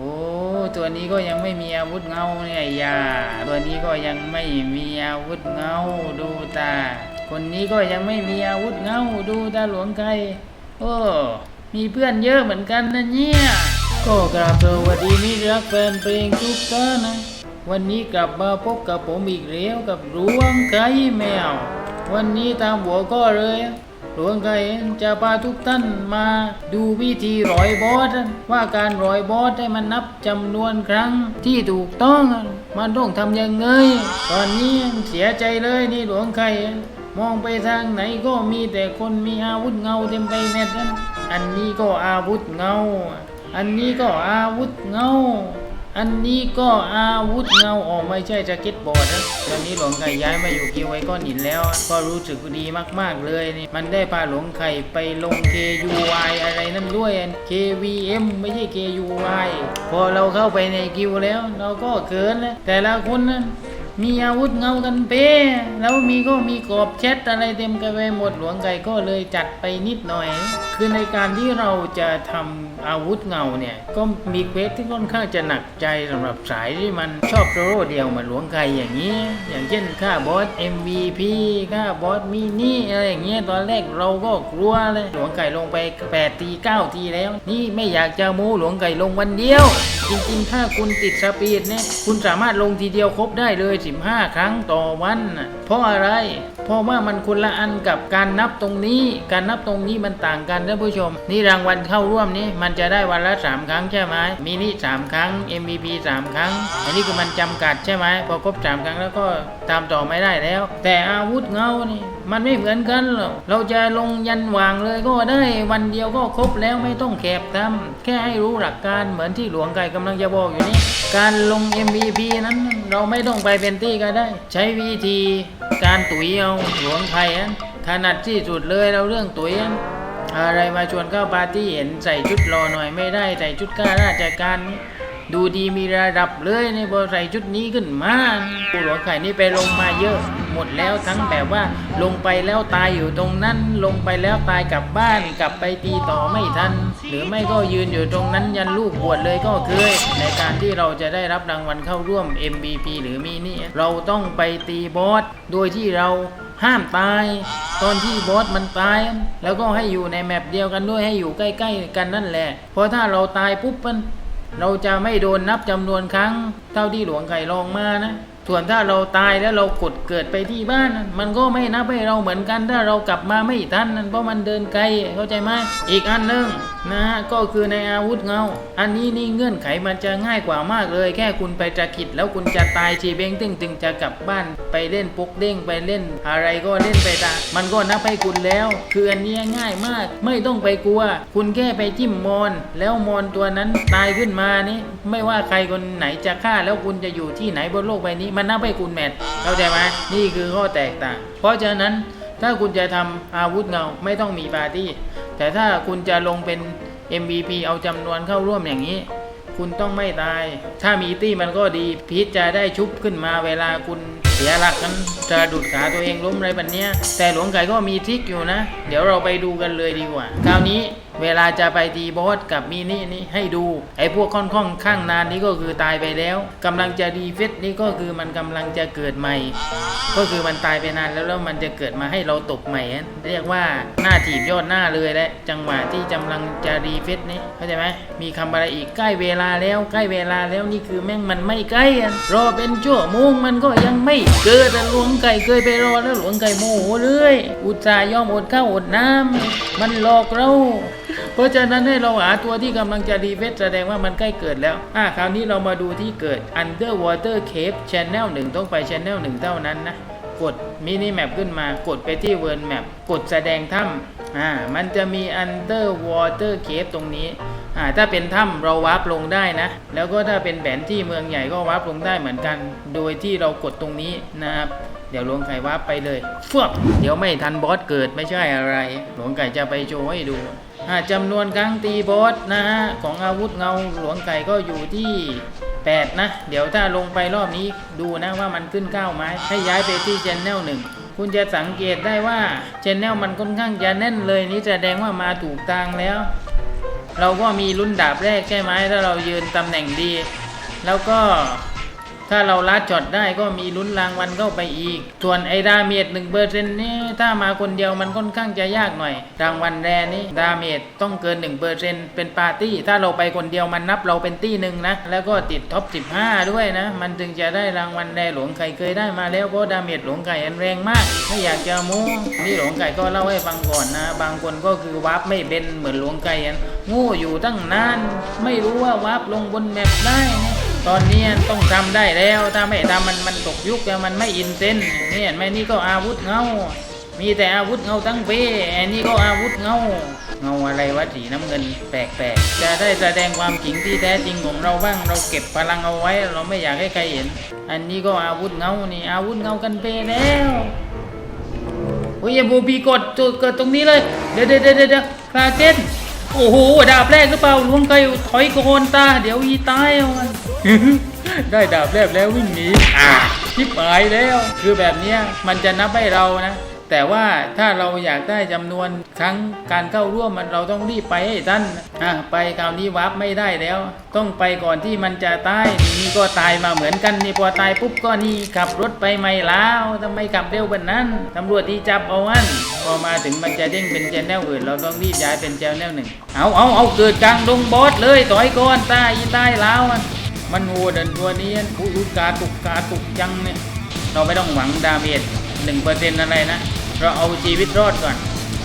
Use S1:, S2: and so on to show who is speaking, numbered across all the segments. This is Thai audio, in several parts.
S1: โอ้ตัวนี้ก็ยังไม่มีอาวุธเงาเนี่ยยาตัวนี้ก็ยังไม่มีอาวุธเงาดูตา คนนี้ก็ยังไม่มีอาวุธเงาดูตาหลวงไก่โอ้มีเพื่อนเยอะเหมือนกันนะเนี่ยก็กราบสวัสดีมิตรรักแฟนเพลงทุกท่านนะวันนี้กลับมาพบกับผมอีกแล้วกับหลวงไก่แมว วันนี้ตามหัวก็เลย หลวงไก่จะพาทุกท่านมาดูวิธีร้อยบอสว่าการร้อยบอสให้มันนับจำนวนครั้งที่ถูกต้องมันต้องทำยังไง ตอนนี้เสียใจเลยนี่หลวงไก่มองไปทางไหนก็มีแต่คนมีอาวุธเงาเต็มไปหมดอันนี้ก็อาวุธเงา อันนี้ก็อาวุธเงา อันนี้ก็อาวุธเงาออกไม่ใช่แจ็คเก็ตบอร์ดนะตอนนี้หลวงไข่ย้ายมาอยู่กิวไว้ก้อนหินแล้ว ก็รู้สึกดีมากๆเลยนี่ มันได้พาหลวงไข่ไปลง KUI อะไรนั่นด้วย KVM ไม่ใช่ KUI พอเราเข้าไปในกิวแล้ว เราก็เกินแล้วแต่ละคนนั้นมีอาวุธเงากันเป้แล้วมีก็มีกรอบแชทอะไรเต็มกันไปหมดหลวงไก่ก็เลยจัดไปนิดหน่อย คือในการที่เราจะทำอาวุธเงาเนี่ย ก็มีเควสที่ค่อนข้างจะหนักใจสำหรับสายที่มันชอบโซโล่เดียวเหมือนหลวงไก่อย่างนี้ อย่างเช่นฆ่าบอส MVP ฆ่าบอสมินิอะไรอย่างเงี้ยตอนแรกเราก็กลัวเลยหลวงไก่ลงไป8ที9ทีแล้ว นี่ไม่อยากจะม้หลวงไก่ลงวันเดียว จริงๆ ถ้าคุณติดสปีดเนี่ยคุณสามารถลงทีเดียวครบได้เลย 15 ครั้งต่อวันเพราะอะไร เพราะว่ามันคนละอันกับการนับตรงนี้ การนับตรงนี้มันต่างกันท่านผู้ชม นี่รางวัลเข้าร่วมนี่มันันจะได้วันละ 3 ครั้งใช่ไหมมินิ3 ครั้ง MVP 3 ครั้ง อันนี้คือมันจำกัดใช่ไหมพอครบ 3 ครั้งแล้วก็ตามต่อไม่ได้แล้ว แต่อาวุธเงานี่มันไม่เหมือนกันหรอกเราจะลงยันวางเลยก็ได้วันเดียวก็ครบแล้วไม่ต้องแคบทำแค่ให้รู้หลักการเหมือนที่หลวงไก่กำลังจะบอกอยู่นี่การลง MVP นั้นเราไม่ต้องไปเป็นตี้ก็ได้ ใช้วิธีการตุ๋ยเอาหลวงไข่นั้นถนัดที่สุดเลยเราเรื่องตุ๋ย อะไรมาชวนเข้าปาร์ตี้เห็นใส่ชุดรอหน่อยไม่ได้ใส่ชุดข้าราชการดูดีมีระดับเลยในบอใส่ชุดนี้ขึ้นมาผู้หลวงไข่นี่ไปลงมาเยอะ หมดแล้วทั้งแบบว่า ลงไปแล้วตายอยู่ตรงนั้น ลงไปแล้วตายกลับบ้านกลับไปตีต่อไม่ทัน หรือไม่ก็ยืนอยู่ตรงนั้นยันลูกบวชเลยก็เคย ในการที่เราจะได้รับรางวัลเข้าร่วม MVP หรือมินิเราต้องไปตีบอสโดยที่เรา ห้ามตาย ตอนที่บอสมันตาย แล้วก็ให้อยู่ในแมปเดียวกันด้วยให้อยู่ใกล้ ๆ กันนั่นแหละ เพราะถ้าเราตายปุ๊บมันเราจะไม่โดนนับจำนวนครั้ง เท่าที่หลวงไข่ลองมานะ ส่วนถ้าเราตายแล้วเรากดเกิดไปที่บ้าน มันก็ไม่นับให้เราเหมือนกันถ้าเรากลับมาไม่ทันนั่นเพราะมันเดินไกลเข้าใจไหมอีกอันหนึ่งนะฮะก็คือในอาวุธเงา อันนี้นี่เงื่อนไขมันจะง่ายกว่ามากเลย แค่คุณไปตะกิดแล้วคุณจะตายชีเบงตึงตึงจะกลับบ้านไปเล่นปุกเด้งไปเล่น อะไรก็เล่นไปตามันก็นับให้คุณแล้ว คืออันนี้ง่ายมาก ไม่ต้องไปกลัว คุณแค่ไปจิ้มมอน แล้วมอนตัวนั้นตายขึ้นมานี่ไม่ว่าใครคนไหนจะฆ่าแล้วคุณจะอยู่ที่ไหนบนโลกใบนี้มันนับให้คุณแมทเข้าใจไหมนี่คือข้อแตกต่าง เพราะฉะนั้นถ้าคุณจะทำอาวุธเงาไม่ต้องมีปาร์ตี้ แต่ถ้าคุณจะลงเป็น MVP เอาจำนวนเข้าร่วมอย่างนี้ คุณต้องไม่ตาย ถ้ามีตี้มันก็ดีพีทจะได้ชุบขึ้นมาเวลาคุณเสียหลักกันจะดุดขาตัวเองล้มอะไรแบบนี้แต่หลวงไก่ก็มีทริกอยู่นะ เดี๋ยวเราไปดูกันเลยดีกว่า คราวนี้ เวลาจะไปตีบอสกับมินี่นี่ให้ดู ไอ้พวกค่อนข้างข้างนานนี้ก็คือตายไปแล้วกำลังจะรีเฟซนี่ก็คือมันกำลังจะเกิดใหม่ ก็คือมันตายไปนานแล้วแล้วมันจะเกิดมาให้เราตกใหม่อะเรียกว่าหน้าถีบยอดหน้าเลยแหละจังหวะที่กำลังจะรีเฟซนี่เข้าใจไหมมีคำอะไรอีกใกล้เวลาแล้วใกล้เวลาแล้วนี่คือแม่งมันไม่ใกล้อะรอเป็นชั่วโมงมันก็ยังไม่เกิดหลวงไก่เคยไปรอแล้วหลวงไก่โมโหเลย อุตส่าห์ยอมอดข้าวอดน้ำมันหลอกเรา เพราะฉะนั้นให้เราหาตัวที่กำลังจะรีเฟซแสดงว่ามันใกล้เกิดแล้วอะคราวนี้เรามาดูที่เกิด Underwater Cave Channel 1 ต้องไป Channel 1 เท่านั้นนะ กดมินิแมปขึ้นมากดไปที่ World Map กดแสดงถ้ำอ่ามันจะมี Underwater Cave ตรงนี้อ่าถ้าเป็นถ้ำเราวาร์ปลงได้นะ แล้วก็ถ้าเป็นแผนที่เมืองใหญ่ก็วาร์ปลงได้เหมือนกัน โดยที่เรากดตรงนี้นะครับ เดี๋ยวหลวงไก่วาร์ปไปเลยเฟวบเดี๋ยวไม่ทันบอสเกิดไม่ใช่อะไร หลวงไก่จะไปโชว์ให้ดูอ่าจำนวนครั้งตีบอสนะฮะของอาวุธเงาหลวงไก่ก็อยู่ที่ 8 นะ เดี๋ยวถ้าลงไปรอบนี้ดูนะว่ามันขึ้น9ไม้ให้ย้ายไปที่ Channel 1คุณจะสังเกตได้ว่า Channel มันค่อนข้างจะแน่นเลยนี่แสดงว่ามาถูกทางแล้ว เราก็มีลุ้นดาบแรกใช่ไหมถ้าเรายืนตำแหน่งดี แล้วก็ ถ้าเราลัดช็อตได้ก็มีลุ้นรางวัลเข้าไปอีก ส่วนไอ้ดาเมจหนึ่งเปอร์เซ็นต์นี่ถ้ามาคนเดียวมันค่อนข้างจะยากหน่อย รางวัลแรนี่ดาเมจต้องเกิน1%เปอร์เซ็นต์เป็นปาร์ตี้ ถ้าเราไปคนเดียวมันนับเราเป็นตี้หนึ่งนะ แล้วก็ติดท็อป15ด้วยนะ มันถึงจะได้รางวัลแรหลวงไก่เคยได้มาแล้วเพราะดาเมจหลวงไก่อันแรงมาก ไม่อยากจะโม้นี่หลวงไก่ก็เล่าให้ฟังก่อนนะ บางคนก็คือวาร์ปไม่เป็นเหมือนหลวงไก่อันโง่อยู่ตั้งนาน ไม่รู้ว่าวาร์ปลงบนแมปได้นะ ตอนนี้ต้องทำได้แล้วถ้าไม่ทำมันมันตกยุคแล้วมันไม่อินเซนนี่เห็นไหมนี่ก็อาวุธเงา มีแต่อาวุธเงาทั้งเป้อันนี้ก็อาวุธเงา เงาอะไรวะสีน้ำเงินแปลกๆ จะได้แสดงความจริงที่แท้จริงของเราบ้าง เราเก็บพลังเอาไว้ เราไม่อยากให้ใครเห็น อันนี้ก็อาวุธเงา นี่อาวุธเงากันเป้แล้วโอ้ยบูบีกดจุดเกิดตรงนี้เลย เดี๋ยวเดี๋ยวเดี๋ยวเดคลาเจนโอ้โหดาบแรกหรือเปล่าลวงไกลถอยโกนตา เดี๋ยวอีตายเอามัน ได้ดาบแรกแล้ววิ่งหนีอ่าชิบหายแล้ว คือแบบเนี้ยมันจะนับให้เรานะ แต่ว่าถ้าเราอยากได้จำนวนครั้งการเข้าร่วมมันเราต้องรีบไปให้ทันอะไปคราวนี้วาร์ปไม่ได้แล้ว ต้องไปก่อนที่มันจะตายนี่ก็ตายมาเหมือนกันนี่พอตายปุ๊บก็นี่ขับรถไปไม่แล้วทำไมขับเร็วแบบนั้นตำรวจที่จับเอาอันพอมาถึงมันจะเด้งเป็นแชนแนลอื่น เราต้องรีบย้ายเป็นแชนแนลหนึ่งเอาเอาเอาเกิดกลางดงบอสเลยต่อยก่อนตายอีตายแล้วอะ มันโหดันตัวนี้ผู้รู้กาตุกกาตุกจังเนี่ย เราไม่ต้องหวังดาเมจหนึ่งเปอร์เซ็นต์อะไรนะ เราเอาชีวิตรอดก่อน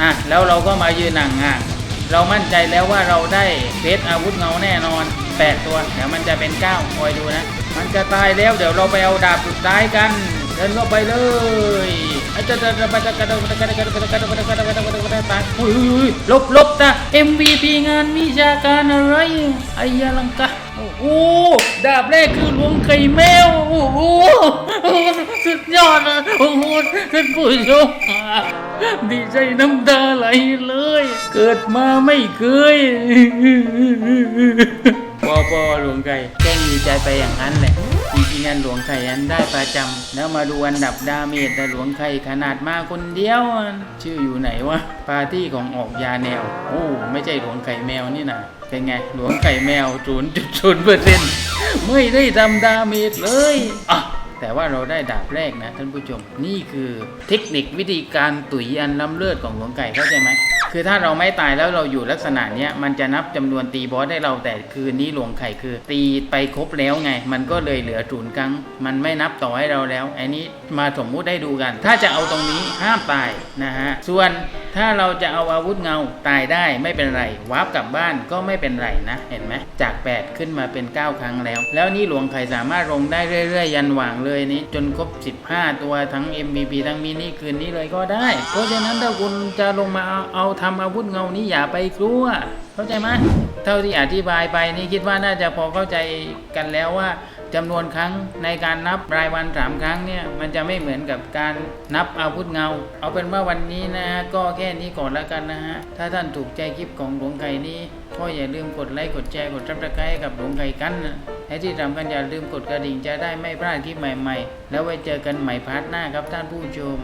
S1: อะ แล้วเราก็มายืนหนังอะ เรามั่นใจแล้วว่าเราได้เพชรอาวุธเงาแน่นอนแปดตัว เดี๋ยวมันจะเป็นเก้าคอยดูนะ มันจะตายแล้ว เดี๋ยวเราไปเอาดาบสุดท้ายกัน เดินเข้าไปเลยอาจจะจะจะจะจะจะจะจะจะจะจะจะจะจะจะตายอุ้ยอุ้ยอุ้ยลบลบตา MVP งานวิชาการอะไรไอ้ยาลังกะโอ้โหดาบแรกคือหลวงไข่แมวโอ้โหสุดยอดนะโอ้โหท่านผู้ชมดีใจน้ำตาไหลเลย เกิดมาไม่เคย ปอปอหลวงไก่แกล้งดีใจไปอย่างนั้นแหละจริงๆอันหลวงไข่อันได้ประจำแล้วมาดูอันดับดาเมจแต่หลวงไข่ขนาดมาคนเดียวอะชื่ออยู่ไหนวะปาร์ตี้ของออกยาแนว โอ้ไม่ใช่หลวงไข่แมวนี่นะเป็นไงหลวงไข่แมว0.0เปอร์เซ็นต์ไม่ได้ทำดาเมจเลยอะแต่ว่าเราได้ดาบแรกนะท่านผู้ชม นี่คือเทคนิควิธีการตุ๋ยอันล้ำเลิศของหลวงไก่เข้าใจไหม คือถ้าเราไม่ตายแล้วเราอยู่ลักษณะเนี้ยมันจะนับจำนวนตีบอสได้เราแต่คืนนี้หลวงไข่คือ ตีไปครบแล้วไง มันก็เลยเหลือศูนย์ครั้ง มันไม่นับต่อให้เราแล้วอันนี้มาสมมุติได้ดูกัน ถ้าจะเอาตรงนี้ห้ามตายนะฮะส่วนถ้าเราจะเอาอาวุธเงาตายได้ไม่เป็นไรวาร์ปกลับบ้านก็ไม่เป็นไรนะ เห็นไหมจาก 8 ขึ้นมาเป็น 9 ครั้งแล้ว แล้วนี่หลวงไข่สามารถลงได้เรื่อย ๆ ยันหว่างเลยนี้จนครบ 15 ตัวทั้ง MVP ทั้งมินิคืนนี้เลยก็ได้ เพราะฉะนั้นถ้าคุณจะลงมาเอาเอาทำอาวุธเงานี้อย่าไปกลัว เข้าใจไหมเท่าที่อธิบายไปนี่คิดว่าน่าจะพอเข้าใจกันแล้วว่าจำนวนครั้งในการนับรายวันสามครั้งเนี่ยมันจะไม่เหมือนกับการนับอาวุธเงา เอาเป็นว่าวันนี้นะฮะก็แค่นี้ก่อนแล้วกันนะฮะถ้าท่านถูกใจคลิปของหลวงไก่นี้ก็อย่าลืมกดไลค์กดแชร์กดซับสไครต์กับหลวงไก่กันนะและที่สำคัญอย่าลืมกดกระดิ่งจะได้ไม่พลาดคลิปใหม่ ๆ แล้วไว้เจอกันใหม่พาร์ทหน้าครับท่านผู้ชม